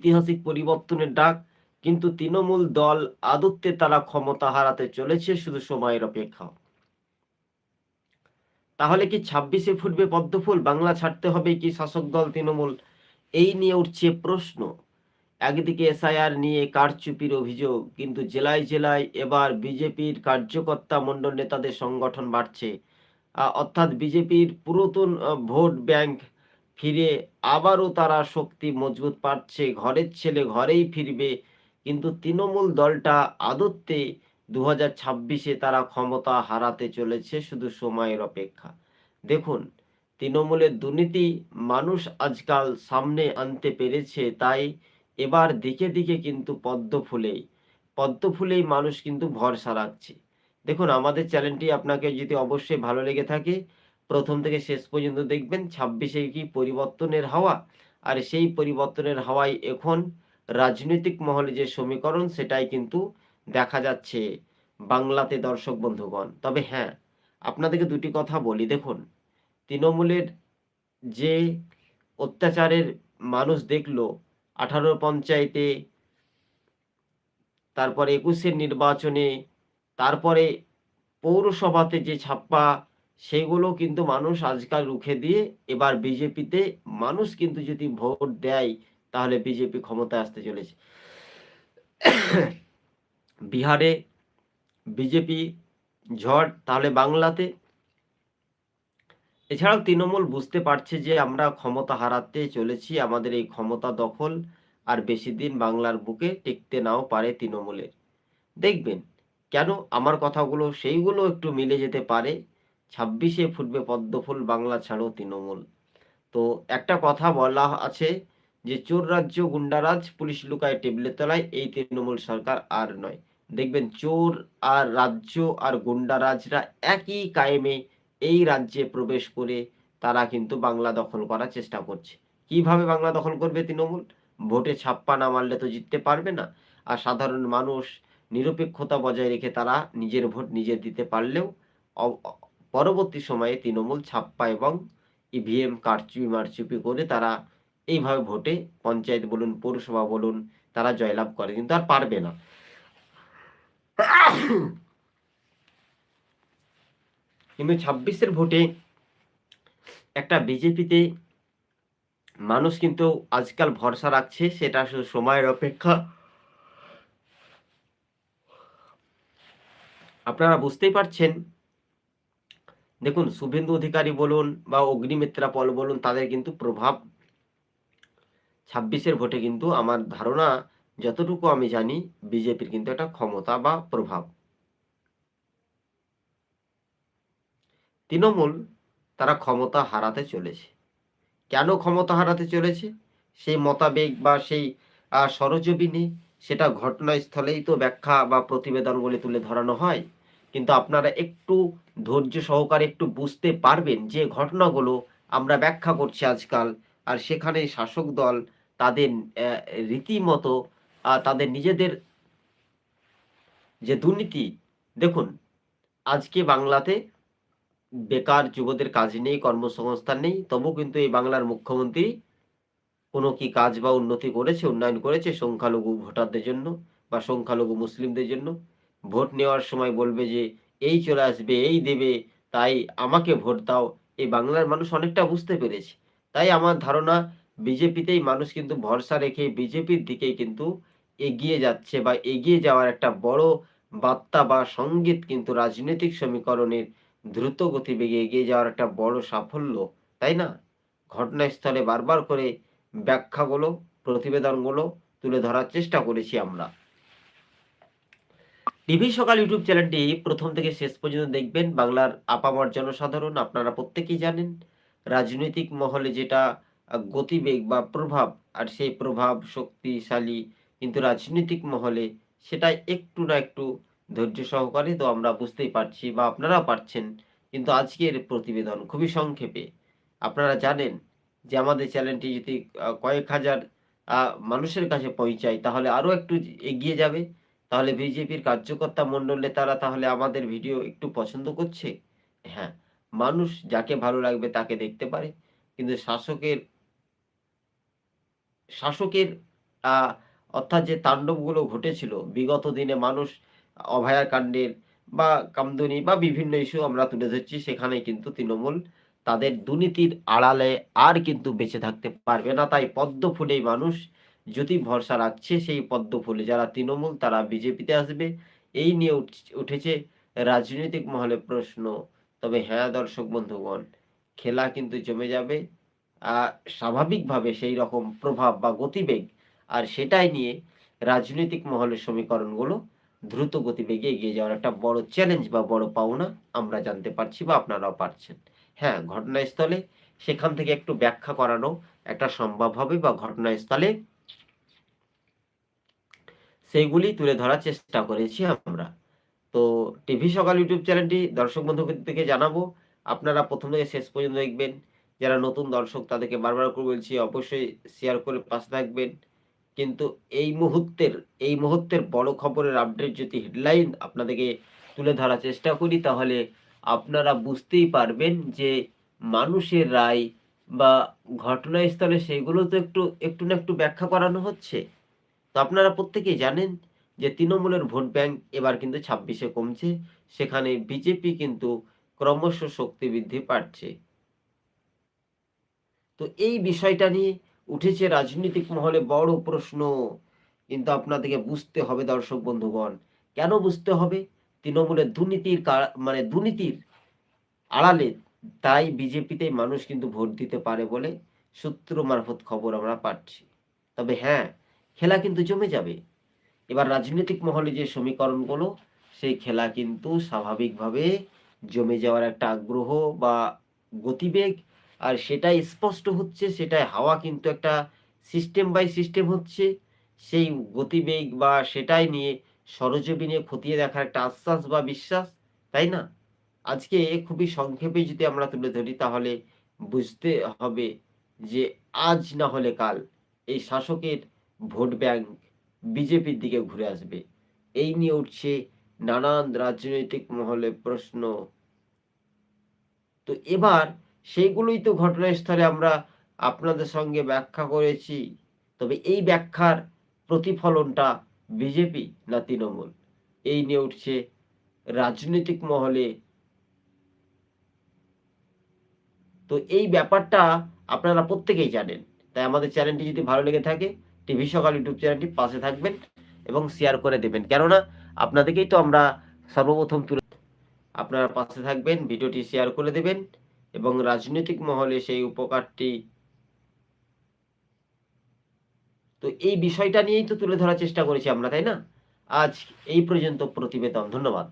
ঐতিহাসিক পরিবর্তনের ডাক, কিন্তু তৃণমূল দল আদত্তে তারা ক্ষমতা হারাতে চলেছে শুধু সময়ের অপেক্ষা। তাহলে কি ছাব্বিশে ফুটবে পদ্মফুল? বাংলা ছাড়তে হবে কি শাসক দল তৃণমূল? এই নিয়ে উঠছে প্রশ্ন। একদিকে এসআইআর নিয়ে কারচুপির অভিযোগ, কিন্তু জেলায় জেলায় এবার বিজেপির কার্যকর্তা মণ্ডল নেতাদের সংগঠন বাড়ছে। অর্থাৎ বিজেপির পুরাতন ভোট ব্যাংক ফিরে আবারও তারা শক্তি মজবুত পাচ্ছে। ঘরের ছেলে ঘরেই ফিরবে। কিন্তু তৃণমূল দলটা আদত্তে দু হাজার ছাব্বিশে তারা ক্ষমতা হারাতে চলেছে শুধু সময়ের অপেক্ষা। দেখুন, তৃণমূলের দুর্নীতি মানুষ আজকাল সামনে আনতে পেরেছে, তাই এবার দিকে দিকে কিন্তু পদ্ম ফুলেই। পদ্ম ফুলেই মানুষ কিন্তু ভরসা রাখছে। দেখুন, আমাদের চ্যানেলটি আপনাকে যদি অবশ্যই ভালো লেগে থাকে প্রথম থেকে শেষ পর্যন্ত দেখবেন ছাব্বিশে কি পরিবর্তনের হাওয়া? আর সেই পরিবর্তনের হাওয়ায় এখন রাজনৈতিক মহলে যে সমীকরণ, সেটাই কিন্তু দেখা যাচ্ছে বাংলাতে, দর্শক বন্ধুগণ। তবে হ্যাঁ আপনাদেরকে দুটি কথা বলি। দেখুন, তৃণমূলের যে অত্যাচারের মানুষ দেখল, আঠারো পঞ্চায়েতে, তারপরে একুশের নির্বাচনে, তারপরে পৌরসভাতে যে ছাপ্পা সেগুলো কিন্তু মানুষ আজকাল রুখে দিয়ে এবার বিজেপিতে মানুষ কিন্তু যদি ভোট দেয়, তাহলে বিজেপি ক্ষমতায় আসতে চলেছে। বিহারে বিজেপি ঝড়, তাহলে বাংলাতে? এছাড়াও তৃণমূল বুঝতে পারছে যে আমরা ক্ষমতা হারাতে চলেছি, আমাদের এই ক্ষমতা দখল, আর বেশি দিন বাংলার বুকে টিকতে নাও পারে তৃণমূলের। দেখবেন, কেন আমার কথাগুলো সেইগুলো একটু মিলে যেতে পারে? ছাব্বিশে ফুটবে পদ্মফুল বাংলা ছাড়ো তৃণমূল। তো একটা কথা বলা আছে যে, চোর রাজ্য গুন্ডারাজ পুলিশ লুকায় টেবিলের তলায়, এই তৃণমূল সরকার আর নয়। দেখবেন চোর আর রাজ্য আর গুন্ডারাজরা একই কায়েমে এই রাজ্যে প্রবেশ করে তারা কিন্তু বাংলা দখল করার চেষ্টা করছে। কীভাবে বাংলা দখল করবে তৃণমূল? ভোটে ছাপ্পা না মারলে তো জিততে পারবে না। আর সাধারণ মানুষ নিরপেক্ষতা বজায় রেখে তারা নিজের ভোট নিজে দিতে পারলেও পরবর্তী সময়ে তৃণমূল ছাপ্পা এবং ইভিএম কারচুপি মারচুপি করে তারা এইভাবে ভোটে পঞ্চায়েত বলুন, পৌরসভা বলুন, তারা জয়লাভ করে, কিন্তু আর পারবে না। কিন্তু ছাব্বিশের ভোটে একটা বিজেপিতে মানুষ কিন্তু আজকাল ভরসা রাখছে, সেটা শুধু সময়ের অপেক্ষা। আপনারা বুঝতেই পারছেন দেখুন শুভেন্দু অধিকারী বলুন বা অগ্নিমিত্রা পল বলুন তাদের কিন্তু প্রভাব ছাব্বিশের ভোটে কিন্তু আমার ধারণা যতটুকু আমি জানি বিজেপির কিন্তু একটা ক্ষমতা বা প্রভাব। তৃণমূল তারা ক্ষমতা হারাতে চলেছে। কেন ক্ষমতা হারাতে চলেছে? সেই মতাবেগ বা সেই আহ, সরজমিনে সেটা ঘটনাস্থলেই তো ব্যাখ্যা বা প্রতিবেদনগুলি তুলে ধরানো হয়। কিন্তু আপনারা একটু ধৈর্য সহকারে একটু বুঝতে পারবেন যে ঘটনাগুলো আমরা ব্যাখ্যা করছি আজকাল। আর সেখানে শাসক দল তাদের রীতিমতো তাদের নিজেদের যে দুর্নীতি, দেখুন, আজকে বাংলাতে বেকার যুবদের কাজ নেই, কর্মসংস্থান নেই, তবু কিন্তু এই বাংলার মুখ্যমন্ত্রী কোনো কি কাজ বা উন্নতি করেছে, উন্নয়ন করেছে সংখ্যালঘু ভোটারদের জন্য বা সংখ্যালঘু মুসলিমদের জন্য? ভোট নেওয়ার সময় বলবে যে, এই চলে আসবে, এই দেবে, তাই আমাকে ভোট দাও। এই বাংলার মানুষ অনেকটা বুঝতে পেরেছে। তাই আমার ধারণা, বিজেপিতেই মানুষ কিন্তু ভরসা রেখে বিজেপির দিকেই কিন্তু এগিয়ে যাচ্ছে বা এগিয়ে যাওয়ার একটা বড় বার্তা বা সংগীত কিন্তু রাজনৈতিক সমীকরণের দ্রুত গতিবেগে এগিয়ে যাওয়ার একটা বড় সাফল্য, তাই না? ঘটনাস্থলে বারবার করে ব্যাখ্যাগুলো, প্রতিবেদনগুলো তুলে ধরার চেষ্টা করেছি আমরা। টিভি সকাল ইউটিউব চ্যানেলটি প্রথম থেকে শেষ পর্যন্ত দেখবেন। বাংলার আপামর জনসাধারণ, আপনারা প্রত্যেকেই জানেন, রাজনৈতিক মহলে যেটা গতিবেগ বা প্রভাব, আর সেই প্রভাব শক্তিশালী কিন্তু রাজনৈতিক মহলে সেটা একটু না একটু ধৈর্য সহকারে তো আমরা বুঝতেই পারছি বা আপনারাও পারছেন। কিন্তু আজকের প্রতিবেদন খুবই সংক্ষেপে। আপনারা জানেন যে আমাদের চ্যানেলটি যদি কয়েক হাজার মানুষের কাছে পৌঁছায় তাহলে আরও একটু এগিয়ে যাবে। তাহলে বিজেপির কার্যকর্তা মণ্ডলে তারা তাহলে আমাদের ভিডিও একটু পছন্দ করছে? হ্যাঁ মানুষ যাকে ভালো লাগবে তাকে দেখতে পারে। কিন্তু শাসকের শাসকের অর্থাৎ যে তাণ্ডবগুলো ঘটেছিল, বিগত দিনে মানুষ অভয়ার কাণ্ডের বা কামদুনি বা বিভিন্ন ইস্যু আমরা তুলে ধরছি, সেখানে কিন্তু তৃণমূল তাদের দুর্নীতির আড়ালে আর কিন্তু বেঁচে থাকতে পারবে না। তাই পদ্ম ফুলেই মানুষ যদি ভরসা রাখছে সেই পদ্ম ফুলে যারা তৃণমূল তারা বিজেপিতে আসবে। এই নিয়ে উঠ- উঠেছে রাজনৈতিক মহলে প্রশ্ন। তবে হ্যাঁ দর্শক বন্ধুগণ খেলা কিন্তু জমে যাবে। আহ, স্বাভাবিকভাবে সেই রকম প্রভাব বা গতিবেগ আর সেটাই নিয়ে রাজনৈতিক মহলের সমীকরণগুলো দ্রুত গতিবেগে এগিয়ে যাওয়ার একটা বড় চ্যালেঞ্জ বা বড় পাওনা আমরা জানতে পারছি বা আপনারাও পারছেন। হ্যাঁ ঘটনাস্থলে সেখান থেকে একটু ব্যাখ্যা করানো একটা সম্ভব হবে বা ঘটনাস্থলে সেইগুলি তুলে ধরার চেষ্টা করেছি আমরা। তো টিভি সকাল ইউটিউব চ্যানেলটি দর্শক বন্ধুদেরকে জানাব। আপনারা প্রথম থেকে শেষ পর্যন্ত দেখবেন। যারা নতুন দর্শক তাদেরকে বারবার করে বলছি, অবশ্যই শেয়ার করে পাশে থাকবেন। কিন্তু এই মুহূর্তের এই মুহূর্তের বড় খবরের আপডেট যদি হেডলাইন আপনাদেরকে তুলে ধরার চেষ্টা করি, তাহলে আপনারা বুঝতেই পারবেন যে মানুষের রায় বা ঘটনাস্থলে সেগুলো তো একটু একটু না একটু ব্যাখ্যা করানো হচ্ছে। তো আপনারা প্রত্যেকেই জানেন যে তৃণমূলের ভোট ব্যাংক এবার কিন্তু ছাব্বিশে কমছে। সেখানে বিজেপি কিন্তু ক্রমশ শক্তি বৃদ্ধি পাচ্ছে। তো এই বিষয়টা নিয়ে উঠেছে রাজনৈতিক মহলে বড় প্রশ্ন। কিন্তু আপনাদেরকে বুঝতে হবে দর্শক বন্ধুগণ, কেন বুঝতে হবে? তৃণমূলের দুর্নীতির মানে দুর্নীতির আড়ালে তাই বিজেপিতে মানুষ কিন্তু ভোট দিতে পারে বলে সূত্র মারফত খবর আমরা পাচ্ছি। তবে হ্যাঁ খেলা কিন্তু জমে যাবে। এবার রাজনৈতিক মহলে যে সমীকরণগুলো, সেই খেলা কিন্তু স্বাভাবিকভাবে জমে যাওয়ার একটা আগ্রহ বা গতিবেগ, আর সেটাই স্পষ্ট হচ্ছে, সেটাই হাওয়া কিন্তু একটা সিস্টেম বাই সিস্টেম হচ্ছে। সেই গতিবেগ বা সেটাই নিয়ে সরজমিনে খতিয়ে দেখার একটা আশ্বাস বা বিশ্বাস, তাই না? আজকে খুবই সংক্ষেপে যদি আমরা তুলে ধরি, তাহলে বুঝতে হবে যে আজ না হলে কাল। এই শাসকের ভোট ব্যাংক বিজেপির দিকে ঘুরে আসবে। এই নিয়ে উঠছে নানান রাজনৈতিক মহলে প্রশ্ন। তো এবার সেইগুলোই তো ঘটনাস্থলে আমরা আপনাদের সঙ্গে ব্যাখ্যা করেছি। তবে এই ব্যাখ্যার প্রতিফলনটা বিজেপি না তৃণমূল? এই নিয়ে উঠছে রাজনৈতিক মহলে। তো এই ব্যাপারটা আপনারা প্রত্যেকেই জানেন। তাই আমাদের চ্যানেলটি যদি ভালো লেগে থাকে টিভি সকাল ইউটিউব চ্যানেলটি পাশে থাকবেন এবং শেয়ার করে দেবেন। কেননা আপনাদেরকেই তো আমরা সর্বপ্রথম তুলে আপনারা পাশে থাকবেন, ভিডিওটি শেয়ার করে দেবেন এবং রাজনৈতিক মহলে সেই উপকারটি তো এই বিষয়টা নিয়েই তো তুলে ধরার চেষ্টা করেছি আমরা, তাই না? আজ এই পর্যন্ত প্রতিবেদন, ধন্যবাদ।